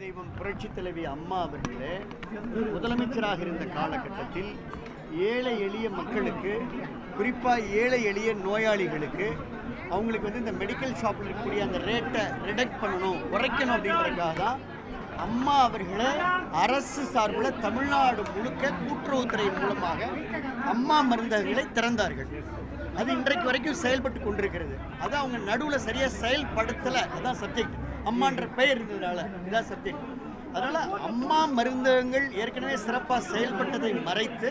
தெய்வம் புரட்சி தலைவி அம்மா அவர்களே முதலமைச்சராக இருந்த காலகட்டத்தில் ஏழை எளிய மக்களுக்கு குறிப்பாக ஏழை எளிய நோயாளிகளுக்கு அவங்களுக்கு வந்து இந்த மெடிக்கல் ஷாப்பில் இருக்கக்கூடிய அந்த ரேட்டை ரிடக்ட் பண்ணணும் குறைக்கணும் அப்படின்றதுக்காக தான் அம்மா அவர்களை அரசு சார்பில் தமிழ்நாடு முழுக்க கூட்டுறவுத்துறை மூலமாக அம்மா மருந்தகங்களை திறந்தார்கள். அது இன்றைக்கு வரைக்கும் செயல்பட்டு கொண்டிருக்கிறது. அது அவங்க நடுவில் சரியாக செயல்படுத்தலை. அதான் சப்ஜெக்ட் அம்மான்ற பெயர் இருந்ததுனால இதான் சப்ஜெக்ட் அதனால் அம்மா மருந்தகங்கள் ஏற்கனவே சிறப்பாக செயல்பட்டதை மறைத்து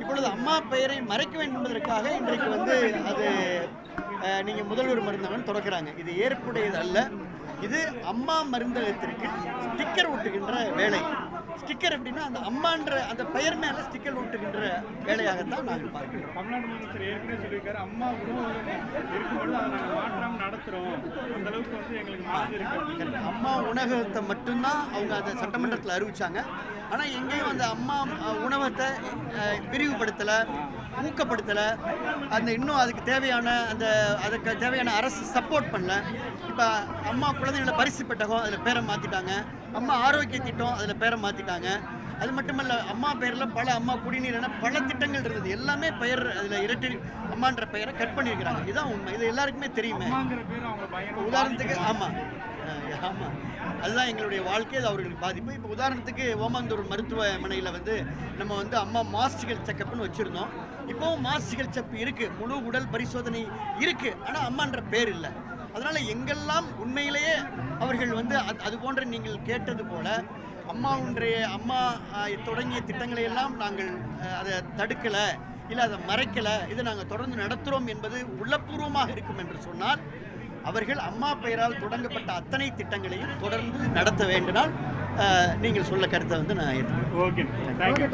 இப்பொழுது அம்மா பெயரை மறைக்க வேண்டும் என்பதற்காக இன்றைக்கு வந்து அது நீங்கள் முதல்வர் மருந்தகம் தொடக்கிறாங்க இது ஏற்புடையது அல்ல இது அம்மா மருந்தகத்திற்கு ஸ்டிக்கர் ஒட்டுகின்ற வேலை. ஸ்டிக்கர் அப்படின்னா அந்த அம்மான்ற அந்த பெயர் மேலே ஸ்டிக்கர் ஒட்டுகின்ற வேலையாகத்தான் நாங்கள் பார்க்கிறோம் தமிழ்நாடு முதலமைச்சர் ஏற்கனவே சொல்லியிருக்காரு அம்மா உணவகம் இருக்கும்பொழுது அந்த அளவுக்கு வந்து எங்களுக்கு இருக்கு. அம்மா உணவகத்தை மட்டும்தான் அவங்க அதை சட்டமன்றத்தில் அறிவிச்சாங்க. ஆனால் எங்கேயும் அந்த அம்மா உணவகத்தை விரிவுபடுத்தலை ஊக்கப்படுத்தலை. அந்த இன்னும் அதுக்கு தேவையான அந்த அதுக்கு தேவையான அரசு சப்போர்ட் பண்ணல. இப்போ அம்மா குழந்தைகளை பரிசு பெட்டகம் அதில் பேரை மாற்றிட்டாங்க அம்மா ஆரோக்கிய திட்டம் அதில் பேரை மாற்றிட்டாங்க அது மட்டுமல்ல அம்மா பெயரில் பல அம்மா குடிநீர் என பல திட்டங்கள் இருந்தது. எல்லாமே பெயர் அதில் இரட்டை அம்மான்ற பெயரை கட் பண்ணியிருக்கிறாங்க. இதுதான் உண்மை. இது எல்லாருக்குமே தெரியுமே. உதாரணத்துக்கு ஆமாம் ஆமாம் அதுதான் எங்களுடைய வாழ்க்கை அது அவர்களுக்கு பாதிப்பு. இப்போ உதாரணத்துக்கு ஓமாந்தூர் மருத்துவமனையில் வந்து நம்ம வந்து அம்மா மாஸ்டிகல் செக்கப்னு வச்சுருந்தோம். இப்போவும் மாஸ்டிகல் செக் இருக்குது முழு உடல் பரிசோதனை இருக்குது ஆனால் அம்மான்ற பேர் இல்லை. அதனால் எங்கெல்லாம் உண்மையிலேயே அவர்கள் வந்து அது- அது போன்ற நீங்கள் கேட்டது போல அம்மா ஆஹ், தொடங்கிய திட்டங்களை எல்லாம் நாங்கள் அதை தடுக்கலை இல்லை அதை மறைக்கலை இதை நாங்கள் தொடர்ந்து நடத்துகிறோம் என்பது உள்ளபூர்வமாக இருக்கும் என்று சொன்னால் அவர்கள் அம்மா பெயரால் தொடங்கப்பட்ட அத்தனை திட்டங்களையும் தொடர்ந்து நடத்த வேண்டினால் நீங்கள் சொல்ல கருத்தை வந்து நான் ஏற்றுக்கிறேன் ஓகே தேங்க்யூ